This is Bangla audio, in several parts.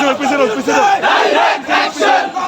পিছনে পিছনে পিছনে।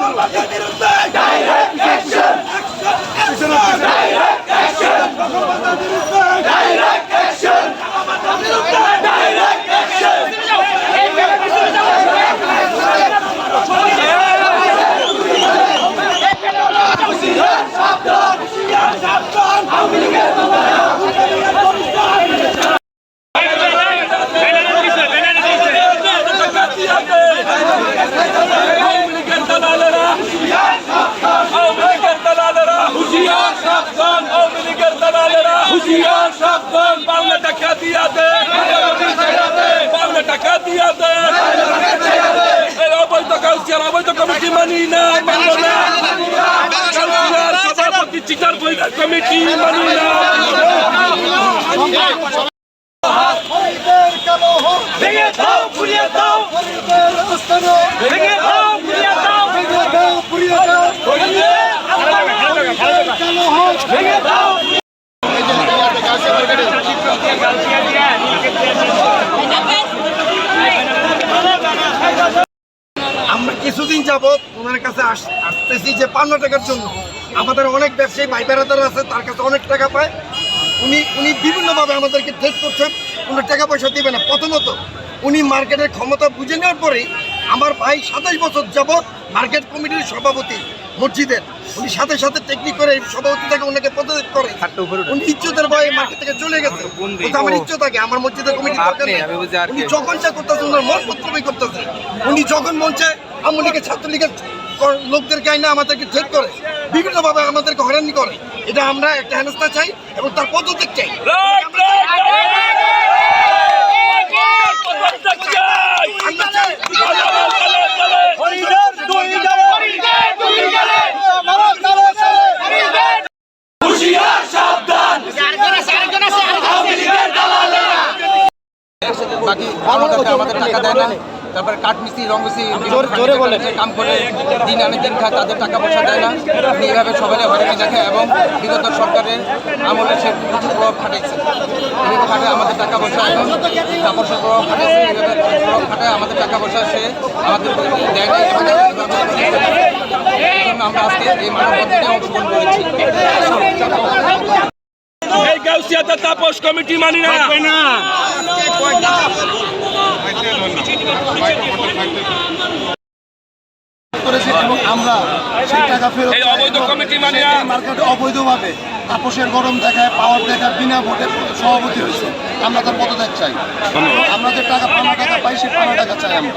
হুশিয়ার সাবধান বাংলা টাকা দিয়া দে। বাংলা টাকা দিয়া দে। অবৈধ কাউন্সিলর অবৈধ কমিটি মানি না মানব না। সভাপতি চিটার বৈধ কমিটি মানি না। ভেঙে দাও পুড়িয়ে দাও। ভেঙে দাও পুড়িয়ে দাও। ভেঙে দাও। আমরা কিছুদিন যাবৎ ওনার কাছে আস- আসতেছি যে পান্ন টাকার জন্য। আমাদের অনেক ব্যবসায়ী, ভাই বেড়াদার আছে, তার কাছে অনেক টাকা পায়। উনি উনি বিভিন্নভাবে আমাদেরকে থ্রেট করছেন। কোনো টাকা পয়সা দিবে না। প্রথমত উনি মার্কেটের ক্ষমতা বুঝে নেওয়ার পরেই আমার ভাই সাতাশ বছর যাবৎ মার্কেট কমিটির সভাপতি মসজিদের। উনি সাথে সাথে টেকনিক করে সভাপতি থেকে ওনাকে পদত্যাগ করে। উনি ইজ্জতের ভয়ে মার্কেট থেকে চলে গেছে। আমার ইজ্জত থাকে আমার মসজিদের কমিটি দরকার উনি যখন যা করতেছে ওনার মন পত্রই করতেছে। উনি যখন মঞ্চে আমলিকে ছাত্রলীগের কর- লোকদেরকে আইনা আমাদেরকে চেক করে বিভিন্নভাবে আমাদেরকে হয়রানি করে এটা আমরা একটা হেনস্থা চাই এবং তার পদত্যাগ চাই রাইট রাইট পদত্যাগ চাই আমরা চাই চলে চলে চলে হুশিয়ার সাবধান আওয়ামী লীগের দালালেরা বাকি আমাদেরকে আমাদের টাকা দেয় না। তারপরে কাঠ মিস্ত্রি রং মিস্ত্রি জোরে বলে কাম করে দিন আনে দিন খায় তাদের টাকা পয়সা দেয় না। এইভাবে সবাই হয়রানি দেখে এবং বিগত সরকারের আমলে সে প্রভাব খাটাইছে। এই খাটে আমাদের টাকা পয়সা এখন তাপসের প্রভাব খাটাইছে। এইভাবে প্রভাব খাটায় আমাদের টাকা পয়সা সে আমাদের দেয় না আমরা আজকে এই মানববন্ধনে অংশগ্রহণ করেছি। এই গাউসিয়াতে তাপস কমিটি মানি না। এবং আমরা সেই টাকা ফেরত। মার্কেটে অবৈধভাবে গরম দেখায় পাওয়ার দেখায় বিনা ভোটে সভাপতি হয়েছে। আমরা তার পদত্যাগ চাই। আমরা যে টাকা পানা টাকা পাই সেই পানা টাকা চাই আমরা।